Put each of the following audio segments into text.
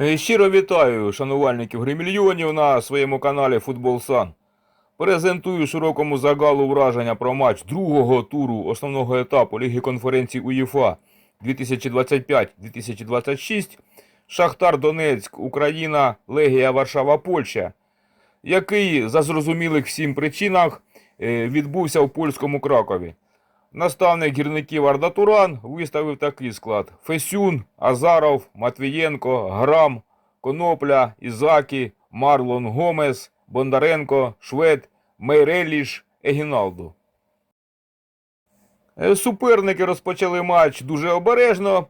Е, Щиро вітаю шанувальників гримільйонів на своєму каналі Футбол Сан. Презентую широкому загалу враження про матч другого туру основного етапу Ліги конференцій УЄФА 2025-2026 Шахтар Донецьк, Україна, Легія Варшава, Польща, який за зрозумілих всім причинах е, відбувся в польському Кракові. Наставник гірників Арда Туран виставив такий склад: Фесюн, Азаров, Матвієнко, Грам, Конопля, Ізакі, Марлон Гомес, Бондаренко, Швед, Мейреліш, Егіналду. Е, Суперники розпочали матч дуже обережно.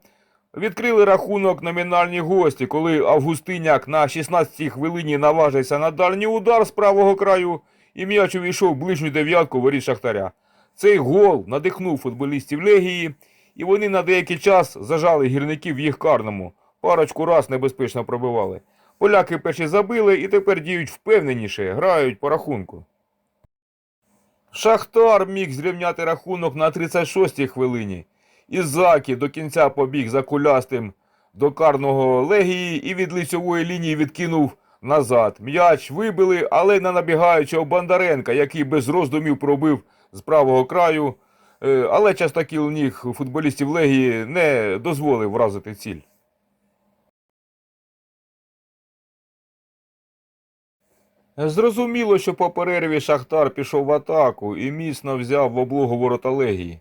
Відкрили рахунок номінальні гості, коли Августиняк на 16-й хвилині наважився на дальній удар з правого краю і м'яч увійшов ближню дев'ятку воріт Шахтаря. Цей гол надихнув футболістів Легії, і вони на деякий час зажали гірників в їх карному. Парочку раз небезпечно пробивали. Поляки перші забили і тепер діють впевненіше, грають по рахунку. Шахтар міг зрівняти рахунок на 36-й хвилині. Ізакі до кінця побіг за кулястим до карного легії і від лицьової лінії відкинув назад. М'яч вибили, але на набігаючого Бондаренка, який без роздумів пробив з правого краю. Е, Але частокіл ніг футболістів Легії не дозволив вразити ціль. Зрозуміло, що по перерві Шахтар пішов в атаку і міцно взяв в облогу ворота Легії.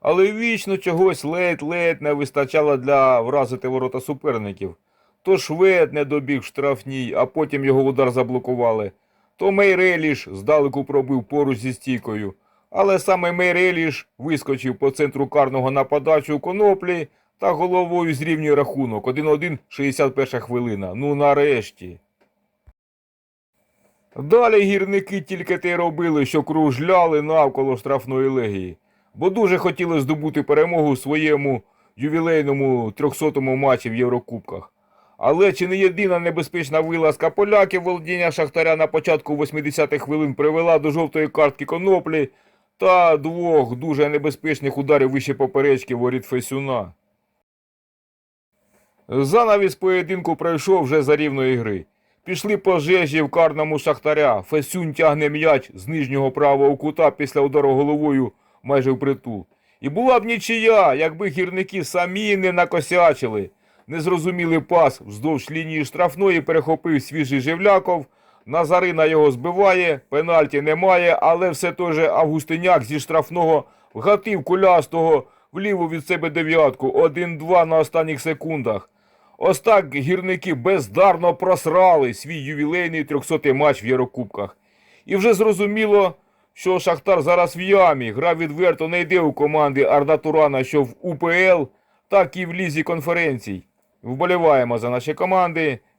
Але вічно чогось ледь-ледь не вистачало для вразити ворота суперників. То швед не добіг штрафній, а потім його удар заблокували. То Мейреліш здалеку пробив поруч зі стійкою. Але саме Мейреліш вискочив по центру карного на подачу коноплі та головою зрівнює рахунок. 1-1, 61 хвилина. Ну нарешті. Далі гірники тільки те робили, що кружляли навколо штрафної легії, бо дуже хотіли здобути перемогу у своєму ювілейному 300-му матчі в Єврокубках. Але чи не єдина небезпечна вилазка поляків володіння Шахтаря на початку 80-х хвилин привела до жовтої картки коноплі та двох дуже небезпечних ударів вище поперечки воріт Фесюна. Занавіс поєдинку пройшов вже за рівної гри. Пішли пожежі в карному Шахтаря. Фесюнь тягне м'яч з нижнього правого кута після удару головою майже впритул. І була б нічия, якби гірники самі не накосячили. Незрозумілий пас вздовж лінії штрафної перехопив свіжий Живляков. Назарина його збиває, пенальті немає, але все той же Августиняк зі штрафного вгатив кулястого вліву від себе дев'ятку. 1-2 на останніх секундах. Ось так гірники бездарно просрали свій ювілейний 300-й матч в Єврокубках. І вже зрозуміло, що Шахтар зараз в ямі. Гра відверто не йде у команди Арда Турана, що в УПЛ, так і в лізі конференцій. Вболіваємо за наші команди.